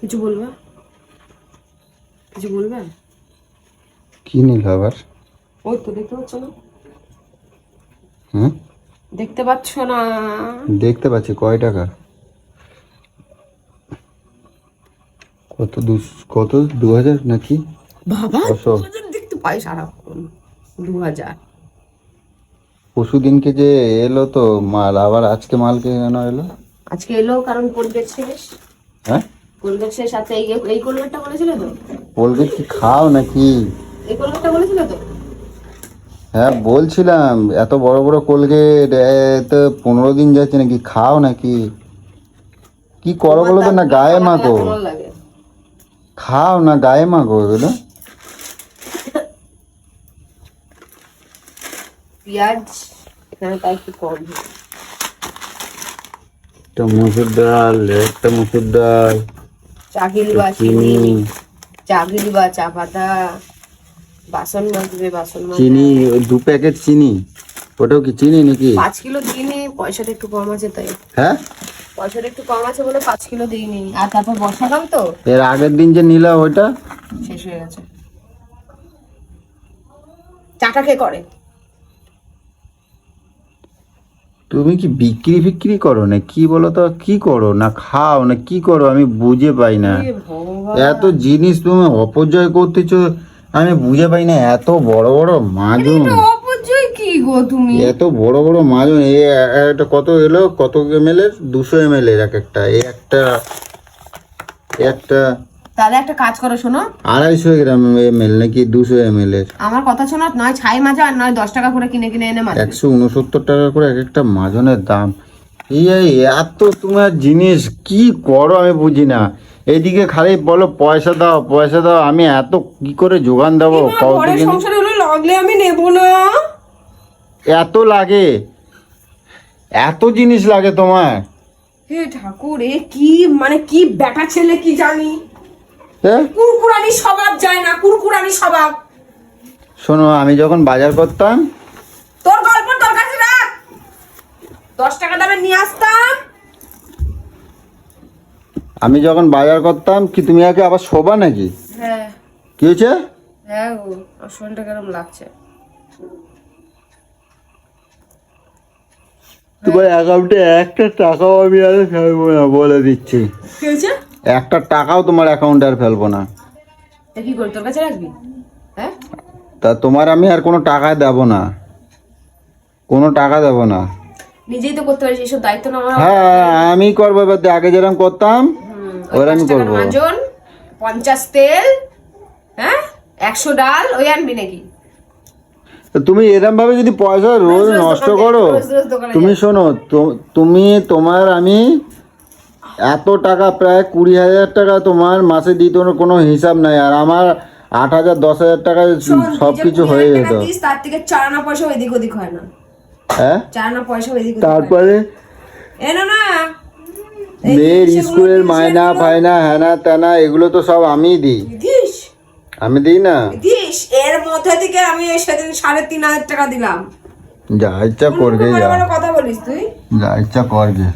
কিছু বলবে? কিছু বলবে? কি নিল আবার? ওই তো দেখতে পাচ্ছ না? হুম দেখতে পাচ্ছ না? দেখতে পাচ্ছি কয় টাকা? কত দু কত? দু হাজার নাকি? বাবা দেখতে পাই সারাক্ষণ দু হাজার। যে এলো তো মাল আবার আজকে মালকে কেন এলো? আজকে এলো কারণ কোলগেট শেষ। হ্যাঁ? কোলগেট শেষ সাথে এই এই কোলগেটটা বলেছিল তো? বলবে কি খাও নাকি? এই কোলগেটটা বলেছিল তো? হ্যাঁ বলছিলাম এত বড় বড় কোলগেট তো পনেরো দিন যাচ্ছে নাকি খাও নাকি? কি করো বলো তো না গায়ে মাখো। খাও না গায়ে মাখো এগুলো পেঁয়াজ এখানে তাই একটু কম একটা মুসুর ডাল একটা মুসুর ডাল চাকিল বা চিনি চাকিল বা চা পাতা বাসন মাজবে বাসন চিনি দু প্যাকেট চিনি। ওটাও কি চিনি নাকি? পাঁচ কিলো দিইনি পয়সাটা একটু কম আছে তাই। হ্যাঁ? পয়সাটা একটু কম আছে বলে পাঁচ কিলো দিইনি। আর তারপর বসালাম তো। এর আগের দিন যে নিলাম ওইটা? শেষ হয়ে গেছে। চাটা কে করে? তুমি কি বিক্রি ফিক্রি করো না? কি বলো তো? কি করো? না খাও না কি করো? আমি বুঝে পাই না। এত জিনিস তুমি অপচয় করতেছো আমি বুঝে পাই না। এত বড় বড় মাজন। অপচয় কি গো তুমি? এত বড় বড় মাজন। এ- একটা কত এলো? কত এম এল এর? দুশো এম এল এর এক একটা। একটা একটা তাহলে একটা কাজ করো শোনো। আড়াইশো গ্রাম এম এল নাকি দুশো এম এল এর? আমার কথা শোনো নয় ছাই মাজা আর নয় দশ টাকা করে কিনে কিনে এনে মাজা একশো উনসত্তর টাকা করে এক একটা মাজনের দাম। এই এত তোমার জিনিস কি করো আমি বুঝি না। এইদিকে খালি বলো পয়সা দাও পয়সা দাও আমি এত কি করে যোগান দেবো? লাগলে আমি নেব না। এত লাগে? এত জিনিস লাগে তোমার? হে ঠাকুর এ কি মানে কি বেটা ছেলে কি জানি। কুরকুরানি স্বভাব যায় না কুরকুরানি স্বভাব। শোনো আমি যখন বাজার করতাম তোর গল্প তোর কাছে রাখ। দশ টাকা দামে নিয়ে আসতাম। আমি যখন বাজার করতাম কি তুমি আগে আবার শোবা নাকি? হ্যাঁ। কি হয়েছে? হ্যাঁ গো শরীরটা কেরম লাগছে? তোমার অ্যাকাউন্টে একটা টাকাও আমি আর না বলে দিচ্ছি। কি হয়েছে? একটা টাকাও তোমার অ্যাকাউন্টে আর ফেলব না। তা কি করি? তোর কাছে রাখবি? হ্যাঁ? তা তোমার আমি আর কোনো টাকা দেব না। কোনো টাকা দেব না। নিজেই তো করতে পারিস দায়িত্ব না আমার হ্যাঁ আমি করব এবার আগে যেরকম করতাম হুম, ওরা আমি পাঁচ টাকার করব। মাজন পঞ্চাশ তেল হ্যাঁ? একশো ডাল ওই আনবি নাকি? তুমি এরম ভাবে যদি পয়সা রোজ নষ্ট করো তুমি শোনো তুমি তোমার আমি এত টাকা প্রায় কুড়ি হাজার টাকা তোমার মাসে দিতে কোনো হিসাব নাই। আর আমার আট হাজার দশ হাজার টাকা সব কিছু হয়ে যেত। তার থেকে চারানা পয়সা এদিক ওদিক হয় না। হ্যাঁ? চারানা পয়সা। তারপরে? এ না মেয়ের স্কুলের মায়না সেগুলো ফায়না হ্যানা ত্যানা এগুলো তো সব আমিই দিই। আমি দিই না? দিস? এর মধ্যে থেকে আমি সেদিন সাড়ে তিন হাজার টাকা দিলাম। যা ইচ্ছা করবে কথা বলিস তুই? যা ইচ্ছা করবে।